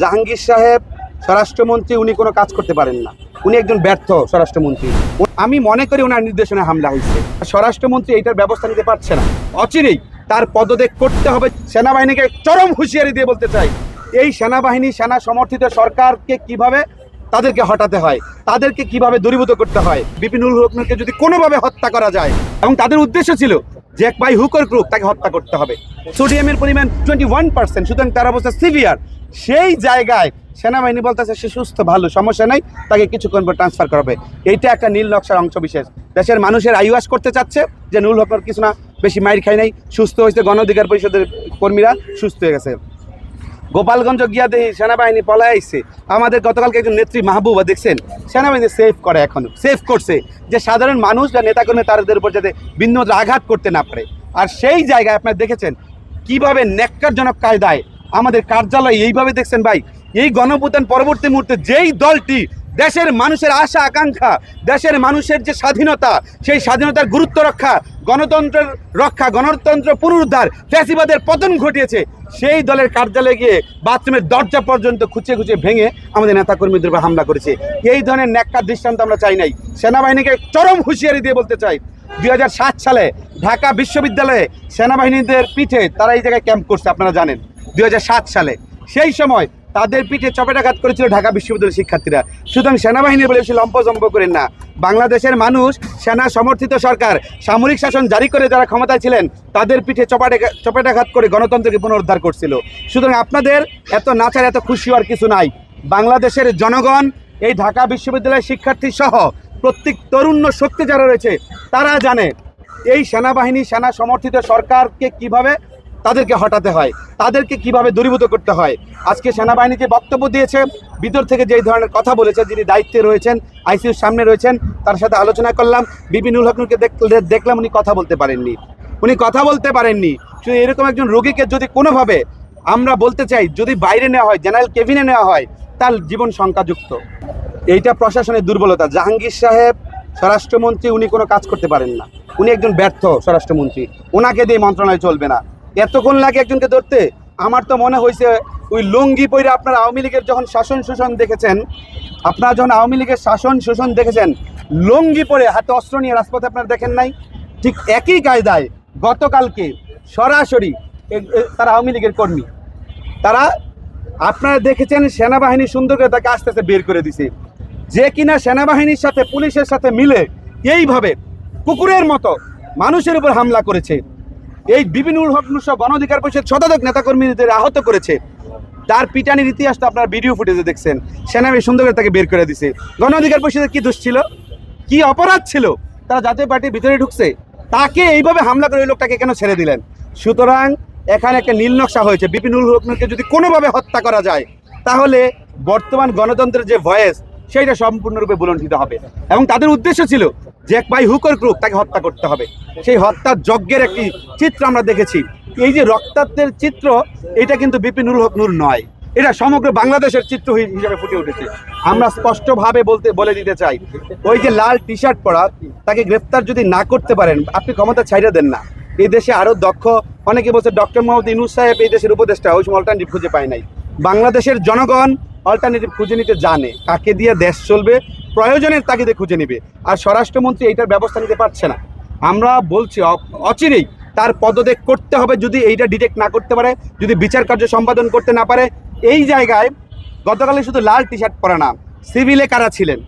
জাহাঙ্গীর সাহেব স্বরাষ্ট্রমন্ত্রী, উনি কোনো কাজ করতে পারেন না। উনি একজন ব্যর্থ স্বরাষ্ট্রমন্ত্রী। আমি মনে করি ওনার নির্দেশনে হামলা হয়েছে। স্বরাষ্ট্রমন্ত্রী এইটার ব্যবস্থা নিতে পারছে না। অচিরেই তার পদত্যাগ করতে হবে, সেনাবাহিনীকে চরম হুঁশিয়ারি দিয়ে বলতে চাই। এই সেনাবাহিনী, সেনা সমর্থিত সরকারকে কীভাবে তাদেরকে হটাতে হয়, তাদেরকে কীভাবে দূরীভূত করতে হয়, বিপিনুল হকনুরকে যদি কোনোভাবে হত্যা করা যায়, এবং তাদের উদ্দেশ্য ছিল যে এক বাই হুকর ক্রুক তাকে হত্যা করতে হবে। সোডিয়ামের পরিমাণ টোয়েন্টি ওয়ান পার্সেন্ট সুতরাং তার অবস্থা সিভিয়ার সেই জায়গায় সেনাবাহিনী বলতেছে সে সুস্থ, ভালো, সমস্যা নাই, তাকে কিছুক্ষণ পর ট্রান্সফার করাবে এইটা একটা নীল নকশার অংশ বিশেষ। দেশের মানুষের আইওয়াস করতে চাচ্ছে যে নুল হকর কিছু না, বেশি মাইর খায় নাই, সুস্থ হয়েছে, গণ অধিকার পরিষদের কর্মীরা সুস্থ হয়ে গেছে। গোপালগঞ্জ গিয়া দেখি সেনাবাহিনী পলায় আইছে। আমাদের গতকালকে একজন নেত্রী মাহবুবা দেখছেন, সেনাবাহিনী সেফ করে এখনও সেফ করছে যে সাধারণ মানুষ বা নেতাকর্মী তাদের উপর যাতে বিন্দুমাত্র আঘাত করতে না পারে। আর সেই জায়গায় আপনারা দেখেছেন, কীভাবে ন্যাক্কারজনক কায়দায় আমাদের কার্যালয় এইভাবে দেখছেন ভাই। এই গণপুতান পরবর্তী মুহূর্তে যেই দলটি দেশের মানুষের আশা, আকাঙ্ক্ষা, দেশের মানুষের যে স্বাধীনতা, সেই স্বাধীনতার গুরুত্ব রক্ষা, গণতন্ত্রের রক্ষা, গণতন্ত্র পুনরুদ্ধার, ফ্যাসিবাদের পতন ঘটিয়েছে, সেই দলের কার্যালয়ে গিয়ে বাথরুমের দরজা পর্যন্ত খুঁচে খুঁচে ভেঙে আমাদের নেতাকর্মীদের উপর হামলা করেছে। এই ধরনের ন্যাক্কার দৃষ্টান্ত আমরা চাই নাই। সেনাবাহিনীকে চরম হুঁশিয়ারি দিয়ে বলতে চাই, দুই হাজার সাত সালে ঢাকা বিশ্ববিদ্যালয়ে সেনাবাহিনীদের পিঠে তারা এই জায়গায় ক্যাম্প করছে, আপনারা জানেন। দুই হাজার সাত সালে। সেই সময় তাদের পিঠে চপেটাঘাত করেছিল ঢাকা বিশ্ববিদ্যালয়ের শিক্ষার্থীরা। সুতরাং সেনাবাহিনী বলে বেশি লম্পজম্প করেন না। বাংলাদেশের মানুষ, সেনা সমর্থিত সরকার, সামরিক শাসন জারি করে যারা ক্ষমতায় ছিলেন, তাদের পিঠে চপাটাঘাত চপেটাঘাত করে গণতন্ত্রকে পুনরুদ্ধার করছিল। সুতরাং আপনাদের এত নাচার, এত খুশি হওয়ার কিছু নাই। বাংলাদেশের জনগণ, এই ঢাকা বিশ্ববিদ্যালয়ের শিক্ষার্থী সহ প্রত্যেক তরুণ্য শক্তি যারা রয়েছে, তারা জানে এই সেনাবাহিনী, সেনা সমর্থিত সরকারকে কীভাবে তাদেরকে হটাতে হয়, তাদেরকে কীভাবে দূরীভূত করতে হয়? আজকে সেনাবাহিনী যে বক্তব্য দিয়েছে, ভিতর থেকে যেই ধরনের কথা বলেছে, যিনি দায়িত্বে রয়েছেন আইসিইউর সামনে রয়েছেন, তার সাথে আলোচনা করলাম। বিপিনুল হকনুরকে দেখ- দেখলাম উনি কথা বলতে পারেননি। উনি কথা বলতে পারেননি। শুধু এরকম একজন রোগীকে যদি কোনোভাবে আমরা বলতে চাই, যদি বাইরে নেওয়া হয়, জেনারেল কেবিনে নেওয়া হয়, তার জীবন শঙ্কাযুক্ত। এইটা প্রশাসনের দুর্বলতা। জাহাঙ্গীর সাহেব, স্বরাষ্ট্রমন্ত্রী, উনি কোনো কাজ করতে পারেন না। উনি একজন ব্যর্থ স্বরাষ্ট্রমন্ত্রী। ওনাকে দিয়ে মন্ত্রণালয় চলবে না। এতক্ষণ লাগে একজনকে ধরতে? আমার তো মনে হয়েছে ওই লুঙ্গি পইরা আপনারা আওয়ামী লীগের যখন শাসন শোষণ দেখেছেন, আপনারা যখন আওয়ামী লীগের শাসন শোষণ দেখেছেন, লুঙ্গি পরে হাতে অস্ত্র নিয়ে রাজপথে আপনারা দেখেন নাই? ঠিক একই কায়দায় গতকালকে সরাসরি তারা আওয়ামী লীগের কর্মী। তারা আপনারা দেখেছেন সেনাবাহিনী সুন্দর করে তাকে আস্তে আস্তে বের করে দিছে। যে কিনা সেনাবাহিনীর সাথে, পুলিশের সাথে মিলে এইভাবে কুকুরের মতো মানুষের উপর হামলা করেছে। এই বিপিনুল হক নুসহ গণ অধিকার পরিষদ শতাধিক নেতাকর্মীদের আহত করেছে। তার পিটানির ইতিহাস তো আপনারা ভিডিও ফুটেজে দেখছেন। সেনাবাহিনী সুন্দর করে তাকে বের করে দিছে। গণ অধিকার পরিষদের কি দোষ ছিল? কি অপরাধ ছিল? তারা জাতীয় পার্টির ভিতরে ঢুকছে। তাকে এইভাবে হামলা করে ওই লোকটাকে কেন ছেড়ে দিলেন? সুতরাং এখানে একটা নীল নকশা হয়েছে। বিপিনুল হকনুরকে যদি কোনোভাবে হত্যা করা যায়, তাহলে বর্তমান গণতন্ত্রের যে ভয়েস সেইটা সম্পূর্ণরূপে বুলণ্ঠিত হবে। এবং তাদের উদ্দেশ্য ছিল এক বাই হুকর ক্রুক তাকে হত্যা করতে হবে। সেই হত্যার যজ্ঞের একটি চিত্র আমরা দেখেছি। এই যে রক্তাক্তের চিত্র, এটা কিন্তু বিপিনুল হক নূর নয়। এটা সমগ্র বাংলাদেশের চিত্র হিসাবে ফুটে উঠেছে। আমরা স্পষ্টভাবে বলতে বলে দিতে চাই, ওই যে লাল টি শার্ট পরা, তাকে গ্রেফতার যদি না করতে পারেন, আপনি ক্ষমতা ছাইড়ে দেন না। এই দেশে আরও দক্ষ, অনেকে বলছে ডক্টর মোহাম্মদ ইনুস সাহেব এই দেশের উপদেষ্টা, ওই সময় অল্টারনেটিভ খুঁজে পায় নাই। বাংলাদেশের জনগণ অল্টারনেটিভ খুঁজে নিতে জানে, কাকে দিয়ে দেশ চলবে প্রয়োজনের তাগিদে খুঁজে নেবে। আর স্বরাষ্ট্রমন্ত্রী এইটার ব্যবস্থা নিতে পারছে না। আমরা বলছি অচিরেই তার পদত্যাগ করতে হবে যদি এইটা ডিটেক্ট না করতে পারে, যদি বিচার কার্য সম্পাদন করতে না পারে। এই জায়গায় গতকালে শুধু লাল টি শার্ট পরা না সিভিলে কারা ছিলেন?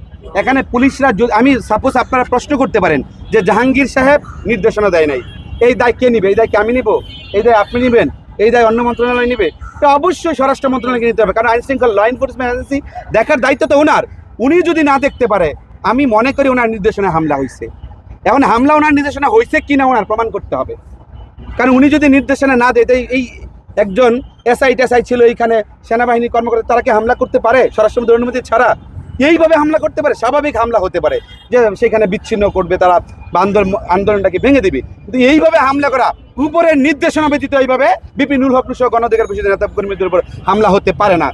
এখানে পুলিশরা আমি সাপোজ আপনারা প্রশ্ন করতে পারেন যে জাহাঙ্গীর সাহেব নির্দেশনা দেয় নাই। এই দায় কে নিবে? এই দায় কি আমি নিব? এই দায় আপনি নেবেন? এই দায় অন্য মন্ত্রণালয় নিবে? তো অবশ্যই স্বরাষ্ট্র মন্ত্রণালয়কে নিতে হবে। কারণ আইন শৃঙ্খলা ল এনফোর্সমেন্ট এজেন্সি দেখার দায়িত্ব তো ওনার। উনি যদি না দেখতে পারে, আমি মনে করি ওনার নির্দেশনা হামলা হয়েছে এখন হামলা ওনার নির্দেশনা হয়েছে কিনা ওনার প্রমাণ করতে হবে। কারণ উনি যদি নির্দেশনা না দেয় তাই এই একজন এসআই টেসআই ছিল এইখানে, সেনাবাহিনী কর্মকর্তা, তারা কি হামলা করতে পারে? স্বরাষ্ট্রমন্ত্রী অনুমতি ছাড়া? এইভাবে হামলা করতে পারে? স্বাভাবিক হামলা হতে পারে। যে সেখানে বিচ্ছিন্ন করবে, তারা বা আন্দোলন আন্দোলনটাকে ভেঙে দিবে। কিন্তু এইভাবে হামলা করা, উপরের নির্দেশনা ব্যতীত এইভাবে বিপিনুল হক সহ গণ অধিকার পরিষদের নেতা কর্মীদের উপর হামলা হতে পারে না।